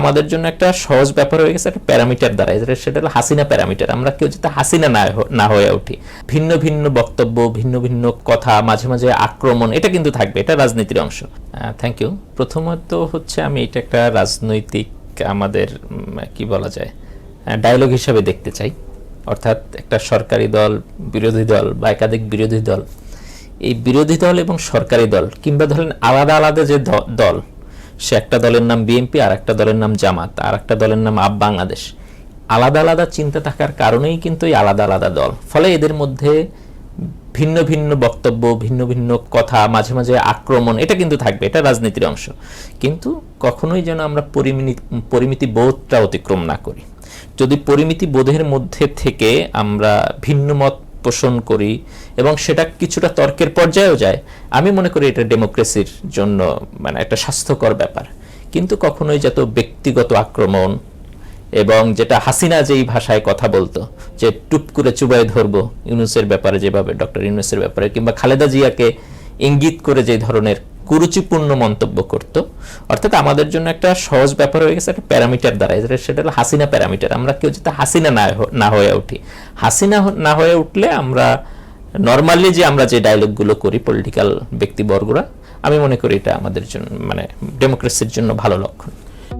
আমাদের জন্য একটা সহজ ব্যাপার হয়ে গেছে, একটা প্যারামিটার দ্বারা। সেটা হলো হাসিনা প্যারামিটার। আমরা কেউ যাতে হাসিনা না না হয়ে উঠি। ভিন্ন ভিন্ন বক্তব্য, ভিন্ন ভিন্ন কথা, মাঝে মাঝে আক্রমণ, এটা কিন্তু থাকবে, এটা রাজনীতির অংশ। থ্যাংক ইউ প্রথমত হচ্ছে আমি এটা একটা রাজনৈতিক আমাদের কি বলা যায় ডায়লগ হিসাবে দেখতে চাই। অর্থাৎ একটা সরকারি দল, বিরোধী দল বা একাধিক বিরোধী দল। এই বিরোধী দল এবং সরকারি দল, কিংবা ধরেন আলাদা আলাদা যে দল সে একটা দলের নাম বিএনপি, আর একটা দলের নাম জামাত, আর একটা দলের নাম আপ বাংলাদেশ। আলাদা আলাদা চিন্তা থাকার কারণেই কিন্তু এই আলাদা আলাদা দল। ফলে এদের মধ্যে ভিন্ন ভিন্ন বক্তব্য, ভিন্ন ভিন্ন কথা, মাঝে মাঝে আক্রমণ, এটা কিন্তু থাকবে, এটা রাজনীতির অংশ। কিন্তু কখনোই যেন আমরা পরিমিতি পরিমিতি বোধটা অতিক্রম না করি। যদি পরিমিতি বোধের মধ্যে থেকে আমরা ভিন্ন মত পোষণ করি এবং সেটা কিছুটা তর্কের পর্যায়েও যায়। আমি মনে করি এটা ডেমোক্রেসির জন্য মানে একটা স্বাস্থ্যকর ব্যাপার। কিন্তু কখনোই যত ব্যক্তিগত আক্রমণ এবং যেটা হাসিনা যেই ভাষায় কথা বলতো, যে টুপ করে চুবাই ধরব ইউনুসের ব্যাপারে যেভাবে, ডক্টর ইউনুসের ব্যাপারে, কিংবা খালেদা জিয়াকে ইঙ্গিত করে যে ধরনের কুরুচিপূর্ণ মন্তব্য করত। অর্থাৎ আমাদের জন্য একটা সহজ ব্যাপার হয়ে গেছে, একটা প্যারামিটার দ্বারা। সেটা হলো হাসিনা প্যারামিটার। আমরা কেউ যাতে হাসিনা না না হয়ে উঠি। হাসিনা না হয়ে উঠলে আমরা নর্মালি যে আমরা যে ডায়লগগুলো করি পলিটিক্যাল ব্যক্তিবর্গরা, আমি মনে করি এটা আমাদের জন্য মানে ডেমোক্রেসির জন্য ভালো লক্ষণ।